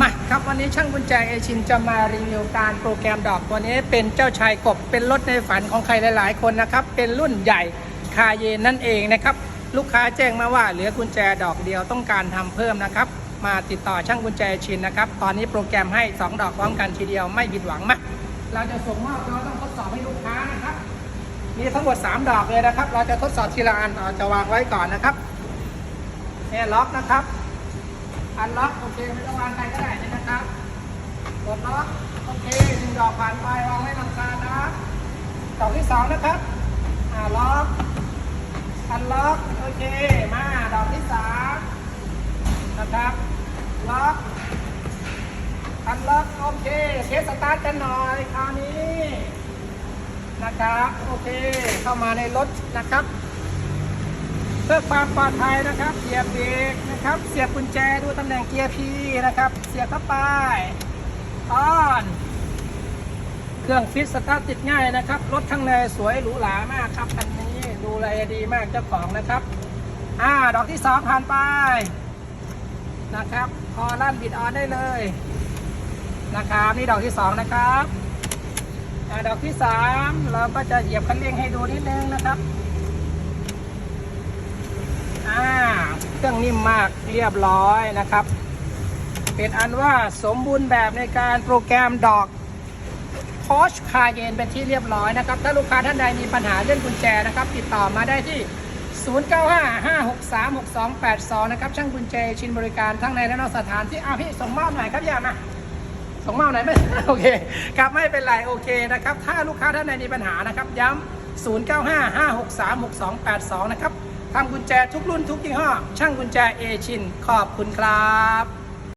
มาครับวันนี้ช่างกุญแจเอชินจะมารีวิวการโปรแกรมดอกตัวนี้เป็นเจ้าชายกบเป็นรถในฝันของใครหลาย ๆ คนนะครับ เป็นรุ่นใหญ่คาเยนนั่นเองนะครับ ลูกค้าแจ้งมาว่าเหลือกุญแจดอกเดียวต้องการทำเพิ่มนะครับ มาติดต่อช่างกุญแจชินนะครับ ตอนนี้โปรแกรมให้ 2 ดอกพร้อมกันทีเดียวไม่ผิดหวังมาเราจะส่งมอบเราต้องทดสอบให้ลูกค้านะครับ มีทั้งหมด 3 ดอกเลยนะครับ เราจะทดสอบทีละอันเราจะวางไว้ก่อนนะครับเนี่ยล็อกนะครับ อันล็อกโอเคไม่ต้องวางใครก็ได้นะครับกดล็อกโอเคหนึ่งดอกผ่านไปวางไว้ลำคานะดอกที่สองนะครับอ่าล็อกอันล็อกโอเคมาดอกที่สามนะครับล็อกอันล็อกโอเคเทสสตาร์ทกันหน่อยคราวนี้นะครับโอเคเข้ามาในรถนะครับ เพื่อความปลอดภัยนะครับเสียบเบรกนะครับ เสียบกุญแจดูตำแหน่งเกียร์พีนะครับ เสียบเข้าไปออนเครื่องฟิตสตาร์ทติดง่ายนะครับรถข้างในสวยหรูหรามากครับคันนี้ดูแลดีมากเจ้าของนะครับ อ่า ดอกที่สองผ่านไปนะครับ พอลั่นบิดออนได้เลยนะครับนี่ดอกที่สองนะครับอ่าดอกที่สามเราก็จะเหยียบคันเร่งให้ดูนิดนึงนะครับ อ่า เครื่องนิ่มมากเรียบร้อยนะครับ เป็นอันว่าสมบูรณ์แบบในการโปรแกรมดอก Porsche Cayenne เป็นที่เรียบร้อยนะครับ ถ้าลูกค้าท่านใดมีปัญหาเรื่องกุญแจนะครับ ติดต่อมาได้ที่ 0955636282 นะครับ ช่างกุญแจชินบริการทั้งในและนอกสถานที่อ้าวพี่ส่งมอบหน่อยครับอย่ามาส่งมอบหน่อยไหมโอเคครับไม่เป็นไรโอเคนะครับ ถ้าลูกค้าท่านใดมีปัญหานะครับย้ำ 0955636282 นะครับทำกุญแจทุกรุ่นทุกยี่ห้อ ช่างกุญแจเอชิน ขอบคุณครับ